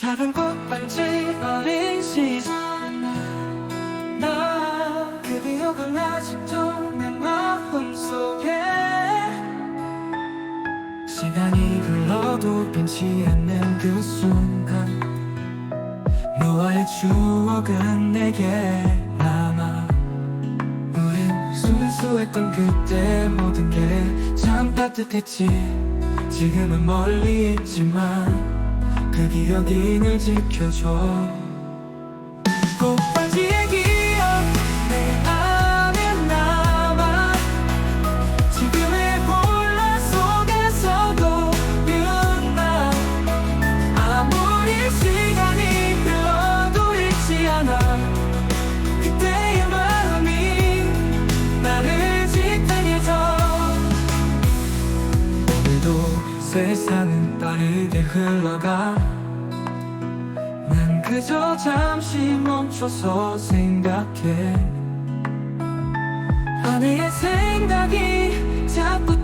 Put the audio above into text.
작은 꽃반지 어린 시선 나그 기억은 아직도 내 마음속에. 시간이 흘러도 변치 않는 그 순간 너와의 추억은 내게 남아 우린 순수했던 그때 모든 게 참 따뜻했지. 지금은 멀리 있지만 그 기억이 늘 지켜줘. 꽃반지의 기억 내 안에 남아. 지금의 볼라 속에서도 유나? 아무리 시간이 흘러도 잃지 않아. 그때의 마음이 나를 지탱해줘. 오늘도 세상은 빠르게 흘러가. 난 그저 잠시 멈춰서 생각해. 아내의 생각이 자꾸